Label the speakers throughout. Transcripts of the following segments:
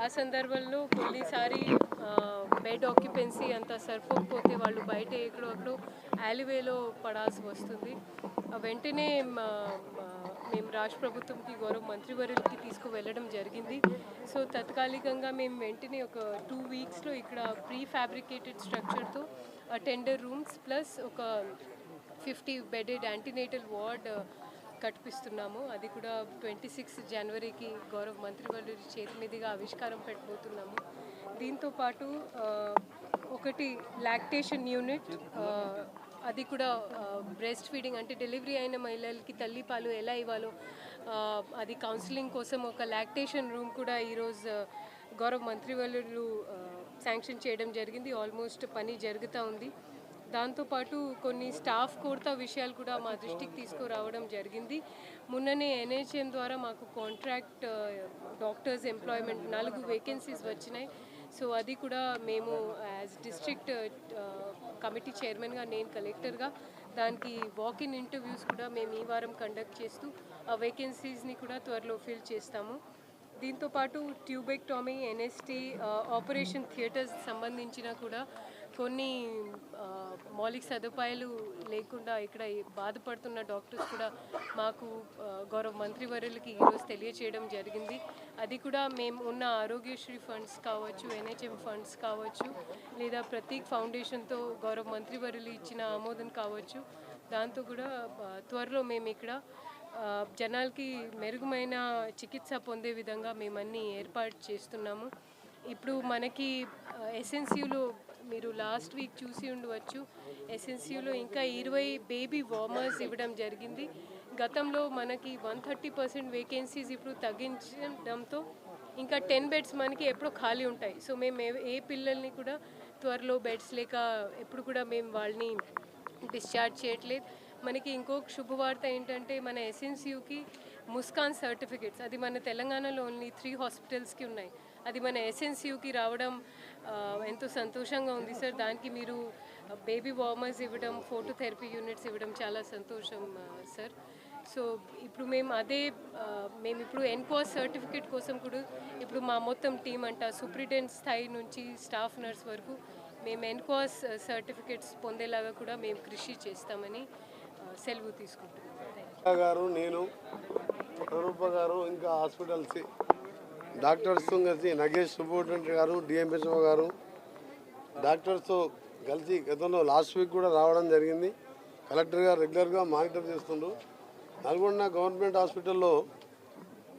Speaker 1: ఆ సందర్భంలో కొన్నిసారి bed occupancy అంత సరిపోకపోతే వాళ్ళు బయట ఎక్కడో యాలివేలో పడాల్సి వస్తుంది. వెంటనే మా- మేము రాష్ట్ర ప్రభుత్వంకి గౌరవ మంత్రివర్యులకి తీసుకువెళ్ళడం జరిగింది. సో తత్కాలికంగా మేము వెంటనే ఒక టూ వీక్స్లో ఇక్కడ ప్రీ ఫ్యాబ్రికేటెడ్ స్ట్రక్చర్తో టెండర్ రూమ్స్ ప్లస్ ఒక ఫిఫ్టీ బెడెడ్ యాంటీనేటల్ వార్డ్ కట్టిస్తున్నాము అది కూడా ట్వంటీ సిక్స్ జనవరికి గౌరవ మంత్రివర్యుడి చేతి మీదుగా ఆవిష్కారం పెట్టబోతున్నాము. దీంతో పాటు ఒకటి లాక్టేషన్ యూనిట్ అది కూడా బ్రెస్ట్ ఫీడింగ్ అంటే డెలివరీ అయిన మహిళలకి తల్లిపాలు ఎలా ఇవ్వాలో అది కౌన్సిలింగ్ కోసం ఒక లాక్టేషన్ రూమ్ కూడా ఈరోజు గౌరవ మంత్రివర్యులు శాంక్షన్ చేయడం జరిగింది. ఆల్మోస్ట్ పని జరుగుతూ ఉంది. దాంతోపాటు కొన్ని స్టాఫ్ కొరత విషయాలు కూడా మా దృష్టికి తీసుకురావడం జరిగింది. మొన్ననే ఎన్హెచ్ఎం ద్వారా మాకు కాంట్రాక్ట్ డాక్టర్స్ ఎంప్లాయ్మెంట్ నాలుగు వేకెన్సీస్ వచ్చినాయి. సో అది కూడా మేము యాజ్ డిస్ట్రిక్ట్ కమిటీ చైర్మన్గా నేను కలెక్టర్గా దానికి వాక్ ఇన్ ఇంటర్వ్యూస్ కూడా మేము ఈ వారం కండక్ట్ చేస్తూ ఆ వేకెన్సీస్ని కూడా త్వరలో ఫిల్ చేస్తాము. దీంతో పాటు ట్యూబెక్టామీ ఎన్ఎస్టీ ఆపరేషన్ థియేటర్స్ సంబంధించిన కూడా కొన్ని మౌలిక సదుపాయాలు లేకుండా ఇక్కడ బాధపడుతున్న డాక్టర్స్ కూడా మాకు గౌరవ మంత్రివర్యులకి ఈరోజు తెలియచేయడం జరిగింది. అది కూడా మేము ఉన్న ఆరోగ్యశ్రీ ఫండ్స్ కావచ్చు ఎన్హెచ్ఎం ఫండ్స్ కావచ్చు లేదా ప్రతీక్ ఫౌండేషన్తో గౌరవ మంత్రివర్యులు ఇచ్చిన ఆమోదం కావచ్చు. దాంతో కూడా త్వరలో మేము ఇక్కడ జనాలకి మెరుగుమైన చికిత్స పొందే విధంగా మేమన్నీ ఏర్పాటు చేస్తున్నాము. ఇప్పుడు మనకి ఎస్ఎన్సీలో మీరు లాస్ట్ వీక్ చూసి ఉండవచ్చు. ఎస్ఎన్సీలో ఇంకా ఇరవై బేబీ వార్మర్స్ ఇవ్వడం జరిగింది. గతంలో మనకి వన్ థర్టీ పర్సెంట్ వేకెన్సీస్ ఇప్పుడు తగ్గించడంతో ఇంకా టెన్ బెడ్స్ మనకి ఎప్పుడో ఖాళీ ఉంటాయి. సో మేము ఏ- పిల్లల్ని కూడా త్వరలో బెడ్స్ లేక ఎప్పుడు కూడా మేము వాళ్ళని డిశ్చార్జ్ చేయట్లేదు. మనకి ఇంకొక శుభవార్త ఏంటంటే మన ఎస్ఎన్సీయూకి ముస్కాన్ సర్టిఫికెట్స్ అది మన తెలంగాణలో ఓన్లీ త్రీ హాస్పిటల్స్కి ఉన్నాయి. అది మన ఎస్ఎన్సియుకి రావడం ఎంతో సంతోషంగా ఉంది సార్. దానికి మీరు బేబీ వార్మర్స్ ఇవ్వడం ఫోటో థెరపీ యూనిట్స్ ఇవ్వడం చాలా సంతోషం సార్. సో ఇప్పుడు మేము అదే మేము ఇప్పుడు ఎన్కోస్ సర్టిఫికేట్ కోసం కూడా ఇప్పుడు మా మొత్తం టీం అంట సూపరింటెండెంట్ స్థాయి నుంచి స్టాఫ్ నర్స్ వరకు మేము ఎన్కోస్ సర్టిఫికేట్స్ పొందేలాగా కూడా మేము కృషి చేస్తామని సెలవు తీసుకుంటున్నాం.
Speaker 2: గారు నేను స్వరూప గారు ఇంకా హాస్పిటల్స్ డాక్టర్స్ కలిసి నగేష్ సూపరింటెండెంట్ గారు డిఎంహెచ్ఓ గారు డాక్టర్స్తో కలిసి గతంలో లాస్ట్ వీక్ కూడా రావడం జరిగింది. కలెక్టర్ గారు రెగ్యులర్గా మానిటర్ చేస్తుండ్రు. నల్గొండ గవర్నమెంట్ హాస్పిటల్లో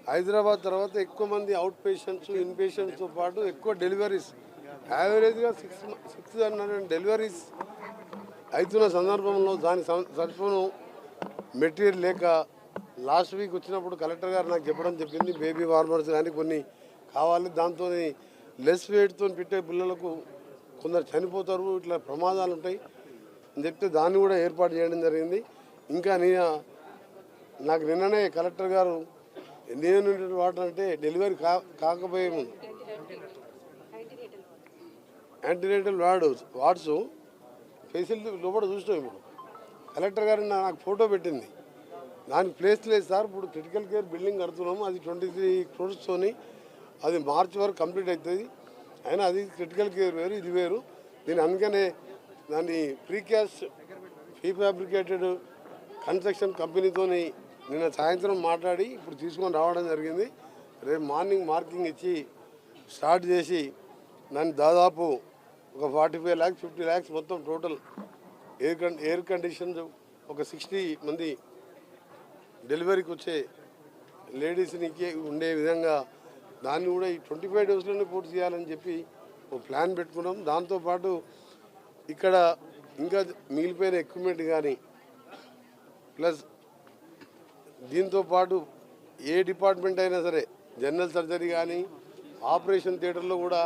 Speaker 2: హైదరాబాద్ తర్వాత ఎక్కువ మంది అవుట్ పేషెంట్స్ ఇన్ పేషెంట్స్తో పాటు ఎక్కువ డెలివరీస్ యావరేజ్గా సిక్స్ సిక్స్ హండ్రెడ్ డెలివరీస్ అవుతున్న సందర్భంలో దాని సం- సరిపోను మెటీరియల్ లేక లాస్ట్ వీక్ వచ్చినప్పుడు కలెక్టర్ గారు నాకు చెప్పడం చెప్పింది బేబీ వార్మర్స్ కానీ కొన్ని కావాలి. దాంతో లెస్ వెయిట్తో పెట్టే పిల్లలకు కొందరు చనిపోతారు ఇట్లా ప్రమాదాలు ఉంటాయి అని చెప్తే దాన్ని కూడా ఏర్పాటు చేయడం జరిగింది. ఇంకా నేను నాకు నిన్ననే కలెక్టర్ గారు నేను వాటర్ అంటే డెలివరీ కా కాకపోయే యాంటీనేటల్ వార్డు వార్డ్స్ ఫెసిలిటీ లోపల చూసినాం ఇప్పుడు. కలెక్టర్ గారు నాకు ఫోటో పెట్టింది. దానికి ప్లేస్ లేదు సార్. ఇప్పుడు క్రిటికల్ కేర్ బిల్డింగ్ కడుతున్నాము. అది ట్వంటీ త్రీ క్రోడ్స్తోని అది మార్చి వరకు కంప్లీట్ అవుతుంది అయినా అది క్రిటికల్ కేర్ వేరు ఇది వేరు. దీని అందుకనే దాన్ని ప్రీకాస్ట్ ప్రీ ఫ్యాబ్రికేటెడ్ కన్స్ట్రక్షన్ కంపెనీతోని నిన్న సాయంత్రం మాట్లాడి ఇప్పుడు తీసుకొని రావడం జరిగింది. రేపు మార్నింగ్ మార్కింగ్ ఇచ్చి స్టార్ట్ చేసి దాన్ని దాదాపు ఒక forty five lakhs fifty lakhs మొత్తం టోటల్ ఎయిర్ కండి ఎయిర్ కండిషన్ ఒక సిక్స్టీ మంది డెలివరీకి వచ్చే లేడీస్నికి ఉండే విధంగా దాన్ని కూడా ఈ ట్వంటీ ఫైవ్ డేస్లోనే పూర్తి చేయాలని చెప్పి ఒక ప్లాన్ పెట్టుకున్నాం. దాంతోపాటు ఇక్కడ ఇంకా మిగిలిపోయిన ఎక్విప్మెంట్ కానీ ప్లస్ దీంతో పాటు ఏ డిపార్ట్మెంట్ అయినా సరే జనరల్ సర్జరీ కానీ ఆపరేషన్ థియేటర్లో కూడా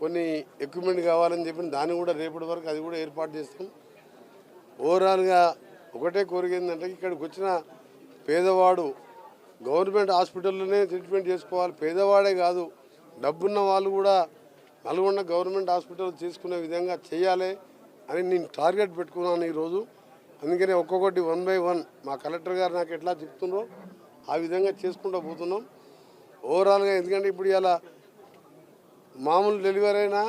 Speaker 2: కొన్ని ఎక్విప్మెంట్ కావాలని చెప్పి దాన్ని కూడా రేపటి వరకు అది కూడా ఏర్పాటు చేస్తాం. ఓవరాల్గా ఒకటే కోరిక ఏంటంటే ఇక్కడికి వచ్చిన పేదవాడు గవర్నమెంట్ హాస్పిటల్లోనే ట్రీట్మెంట్ చేసుకోవాలి. పేదవాడే కాదు డబ్బున్న వాళ్ళు కూడా నల్గొండ గవర్నమెంట్ హాస్పిటల్ చేసుకునే విధంగా చేయాలి అని నేను టార్గెట్ పెట్టుకున్నాను ఈరోజు. అందుకనే ఒక్కొక్కటి వన్ బై వన్ మా కలెక్టర్ గారు నాకు ఎట్లా చెప్తున్నారో ఆ విధంగా చేసుకుంటూ పోతున్నాం. ఓవరాల్గా ఎందుకంటే ఇప్పుడు ఇలా మామూలు డెలివరీ అయినా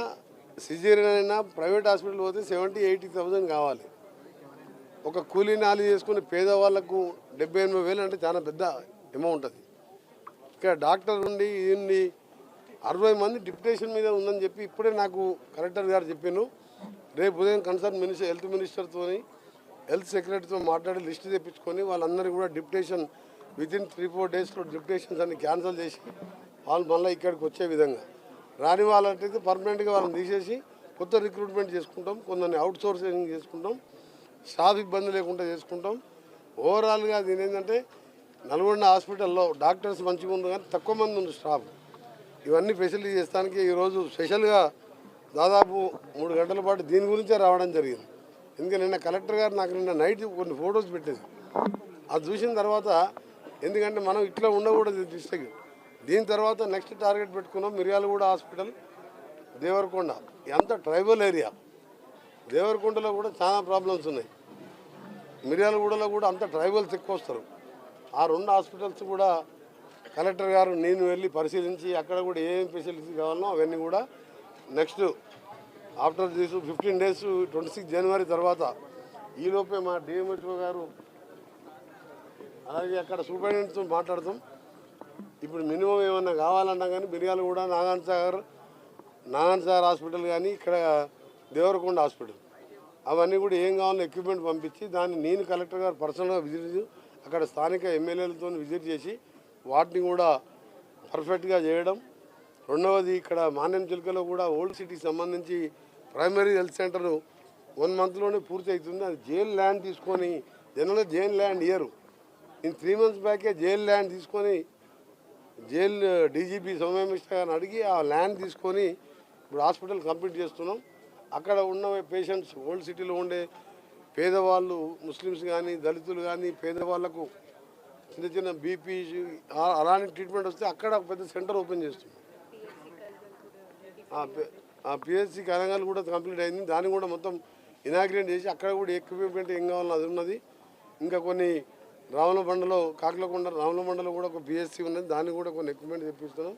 Speaker 2: సిజేరియన్ అయినా ప్రైవేట్ హాస్పిటల్ పోతే సెవెంటీ ఎయిటీ థౌజండ్ కావాలి. ఒక కూలీ నాలి చేసుకుని పేదవాళ్ళకు డెబ్బై ఎనభై వేలు అంటే చాలా పెద్ద అమౌంట్ అది. ఇక్కడ డాక్టర్ ఉండి ఈయన్ని అరవై మంది డిప్యుటేషన్ మీద ఉందని చెప్పి ఇప్పుడే నాకు కలెక్టర్ గారు చెప్పాను రేపు ఉదయం కన్సర్న్ మినిస్టర్ హెల్త్ మినిస్టర్తో హెల్త్ సెక్రటరీతో మాట్లాడి లిస్ట్ తెప్పించుకొని వాళ్ళందరూ కూడా డిప్యుటేషన్ వితిన్ త్రీ ఫోర్ డేస్లో డిప్యుటేషన్స్ అన్ని క్యాన్సిల్ చేసి వాళ్ళు మళ్ళీ ఇక్కడికి వచ్చే విధంగా. రాని వాళ్ళంటే పర్మనెంట్గా వాళ్ళని తీసేసి కొత్త రిక్రూట్మెంట్ చేసుకుంటాం కొందరిని అవుట్ సోర్సింగ్ చేసుకుంటాం. స్టాఫ్ ఇబ్బంది లేకుండా చేసుకుంటాం. ఓవరాల్గా దీని ఏంటంటే నల్గొండ హాస్పిటల్లో డాక్టర్స్ మంచిగా ఉంది కానీ తక్కువ మంది ఉంది స్టాఫ్. ఇవన్నీ ఫెసిలిటీ చేస్తానికి ఈరోజు స్పెషల్గా దాదాపు మూడు గంటల పాటు దీని గురించే రావడం జరిగింది. ఎందుకంటే నిన్న కలెక్టర్ గారు నాకు నిన్న నైట్ కొన్ని ఫొటోస్ పెట్టేది అది చూసిన తర్వాత ఎందుకంటే మనం ఇట్లా ఉండకూడదు డిస్ట్రిక్ట్ దీని తర్వాత నెక్స్ట్ టార్గెట్ పెట్టుకున్నాం మిర్యాలగూడ హాస్పిటల్ దేవరకొండ. ఎంత ట్రైబల్ ఏరియా. దేవరకొండలో కూడా చాలా ప్రాబ్లమ్స్ ఉన్నాయి. మిర్యాలగూడలో కూడా అంత ట్రైబల్స్ ఎక్కువ వస్తారు ఆ రెండు హాస్పిటల్స్ కూడా కలెక్టర్ గారు నేను వెళ్ళి పరిశీలించి అక్కడ కూడా ఏం ఫెసిలిటీస్ కావాలనో అవన్నీ కూడా next after this fifteen days twenty six జనవరి తర్వాత ఈలోపే మా డిఎంహెచ్ఓ గారు అలాగే అక్కడ సూపరింటెండెంట్తో మాట్లాడతాం. ఇప్పుడు మినిమం ఏమన్నా కావాలన్నా కానీ మిర్యాలగూడ నాగాన్ సాగర్ నాగాన్ సాగర్ హాస్పిటల్ కానీ ఇక్కడ దేవరకొండ హాస్పిటల్. అవన్నీ కూడా ఏం కావాలో ఎక్విప్మెంట్ పంపించి దాన్ని నేను కలెక్టర్ గారు పర్సనల్గా విజిట్ అక్కడ స్థానిక ఎమ్మెల్యేలతో విజిట్ చేసి వాటిని కూడా పర్ఫెక్ట్గా చేయడం. రెండవది ఇక్కడ మాన్యం చిలుకలో కూడా ఓల్డ్ సిటీకి సంబంధించి ప్రైమరీ హెల్త్ సెంటర్ వన్ మంత్లోనే పూర్తి అవుతుంది. అది జైల్ ల్యాండ్ తీసుకొని జనరల్గా జైల్ ల్యాండ్ ఇయరు నేను త్రీ మంత్స్ బ్యాకే జైల్ ల్యాండ్ తీసుకొని జైల్ డీజీపీ సౌమ్య గారిని అడిగి ఆ ల్యాండ్ తీసుకొని ఇప్పుడు హాస్పిటల్ కంప్లీట్ చేస్తున్నాం. అక్కడ ఉన్న పేషెంట్స్ ఓల్డ్ సిటీలో ఉండే పేదవాళ్ళు ముస్లిమ్స్ కానీ దళితులు కానీ పేదవాళ్ళకు చిన్న చిన్న బీపీ అలాంటి ట్రీట్మెంట్ వస్తే అక్కడ ఒక పెద్ద సెంటర్ ఓపెన్ చేస్తున్నాం ఆ ఆ పిహెచ్సి కరంగాలు కూడా కంప్లీట్ అయింది. దాన్ని కూడా మొత్తం ఇనాగ్రేట్ చేసి అక్కడ కూడా ఎక్విప్మెంట్ ఏం కావాలో అది ఉన్నది. ఇంకా కొన్ని రావులబండలో కాకులకొండ రావులబండలో కూడా ఒక పిహెచ్సి ఉన్నది. దాన్ని కూడా కొన్ని ఎక్విప్మెంట్ తెప్పిస్తున్నాం.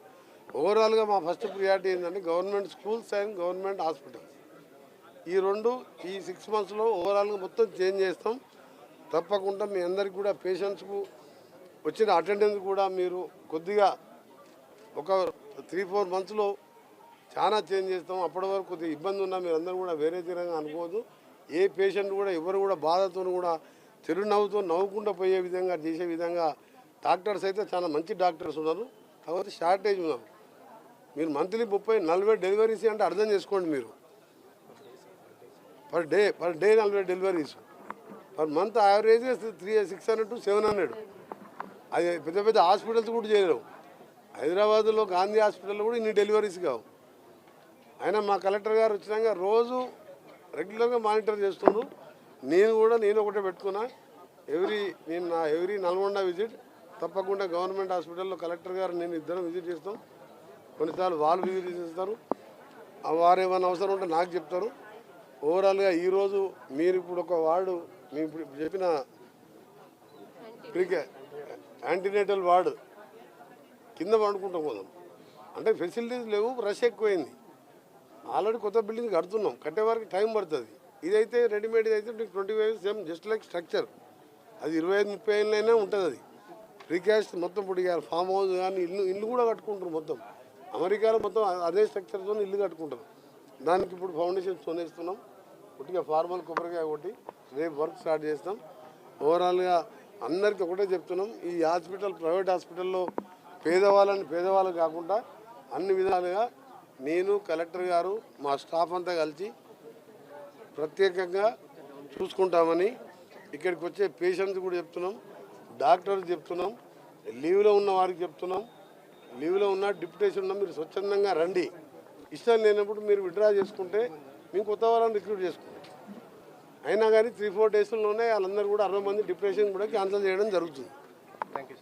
Speaker 2: ఓవరాల్గా మా ఫస్ట్ ప్రియారిటీ ఏంటంటే government schools and government hospitals ఈ రెండు ఈ సిక్స్ మంత్స్లో ఓవరాల్గా మొత్తం చేంజ్ చేస్తాం. తప్పకుండా మీ అందరికి కూడా పేషెంట్స్కు వచ్చిన అటెండెన్స్ కూడా మీరు కొద్దిగా ఒక త్రీ ఫోర్ మంత్స్లో చాలా చేంజ్ చేస్తాం. అప్పటి వరకు కొద్దిగా ఇబ్బంది ఉన్నా మీరు అందరూ కూడా వేరే తీరంగా అనుకోవద్దు. ఏ పేషెంట్ కూడా ఎవరు కూడా బాధతో కూడా చిరునవ్వుతో నవ్వుకుండా పోయే విధంగా చేసే విధంగా డాక్టర్స్ అయితే చాలా మంచి డాక్టర్స్ ఉన్నారు. కాకపోతే షార్టేజ్ ఉన్నారు మీరు మంత్లీ ముప్పై నలభై డెలివరీస్ అంటే అర్థం చేసుకోండి మీరు. పర్ డే పర్ డే నలభై deliveries. Per month average three six hundred to seven hundred. అది పెద్ద పెద్ద హాస్పిటల్స్ కూడా చేయలేవు. హైదరాబాద్లో గాంధీ హాస్పిటల్లో కూడా ఇన్ని డెలివరీస్ కావు. అయినా మా కలెక్టర్ గారు వచ్చినాక రోజు రెగ్యులర్గా మానిటర్ చేస్తుండ్రు నేను కూడా నేను ఒకటే పెట్టుకున్నా. ఎవ్రీ నేను నా ఎవ్రీ నల్గొండ విజిట్ తప్పకుండా గవర్నమెంట్ హాస్పిటల్లో కలెక్టర్ గారు నేను ఇద్దరం విజిట్ చేస్తాం. కొన్నిసార్లు వాళ్ళు విజిట్ చేస్తారు. ఆ వారు ఏమైనా అవసరం ఉంటే నాకు చెప్తారు. ఓవరాల్గా ఈరోజు మీరు ఇప్పుడు ఒక వార్డు మీ ఇప్పుడు చెప్పిన క్రికెట్ యాంటీనేటల్ వార్డు కింద పండుకుంటాం పోదాం అంటే ఫెసిలిటీస్ లేవు రష్ ఎక్కువైంది. ఆల్రెడీ కొత్త బిల్డింగ్ కడుతున్నాం కట్టే వరకు టైం పడుతుంది. ఇదైతే రెడీమేడ్ అయితే మీకు twenty five same just like structure. అది ఇరవై ఐదు ముప్పై ఏళ్ళైనా ఉంటుంది అది. ప్రీకాస్ట్ మొత్తం ఇప్పుడు ఇక ఫామ్ హౌస్ కానీ ఇల్లు ఇల్లు కూడా కట్టుకుంటారు మొత్తం. అమెరికాలో మొత్తం అదే స్ట్రక్చర్తో ఇల్లు కట్టుకుంటారు. దానికి ఇప్పుడు ఫౌండేషన్ తోనేస్తున్నాం ఉట్టిగా ఫార్మల్ కొబ్బరికాయ ఒకటి రేపు వర్క్ స్టార్ట్ చేస్తాం. ఓవరాల్గా అందరికీ ఒకటే చెప్తున్నాం ఈ హాస్పిటల్ ప్రైవేట్ హాస్పిటల్లో పేదవాళ్ళని పేదవాళ్ళు కాకుండా అన్ని విధాలుగా నేను కలెక్టర్ గారు మా స్టాఫ్ అంతా కలిసి ప్రత్యేకంగా చూసుకుంటామని ఇక్కడికి వచ్చే పేషెంట్స్ కూడా చెప్తున్నాం డాక్టర్ చెప్తున్నాం లీవ్లో ఉన్న వారికి చెప్తున్నాం. లీవ్లో ఉన్న డిప్యుటేషన్ ఉన్న మీరు స్వచ్ఛందంగా రండి. ఇష్టం లేనప్పుడు మీరు విడ్రా చేసుకుంటే మేము కొత్త వాళ్ళని రిక్రూట్ చేసుకుంటాం అయినా కానీ త్రీ ఫోర్ డేస్లోనే వాళ్ళందరూ కూడా అరవై మంది డిప్రెషన్ కూడా క్యాన్సిల్ చేయడం జరుగుతుంది.
Speaker 3: Thank you